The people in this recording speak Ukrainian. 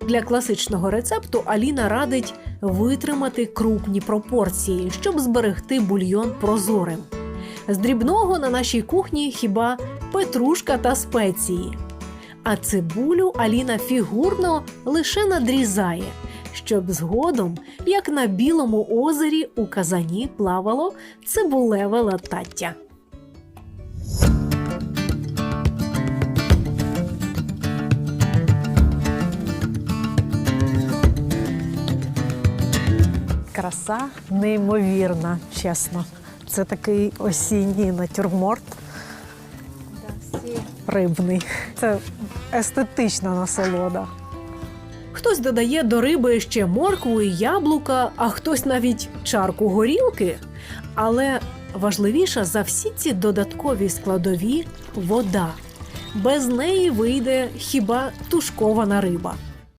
Для класичного рецепту Аліна радить витримати крупні пропорції, щоб зберегти бульйон прозорим. З дрібного на нашій кухні хіба петрушка та спеції. А цибулю Аліна фігурно лише надрізає, щоб згодом, як на білому озері, у казані плавало цибулеве латаття. Краса неймовірна, чесно. Це такий осінній натюрморт рибний. Це естетична насолода. Хтось додає до риби ще моркву і яблука, а хтось навіть чарку горілки. Але важливіша за всі ці додаткові складові вода. Без неї вийде хіба тушкована риба.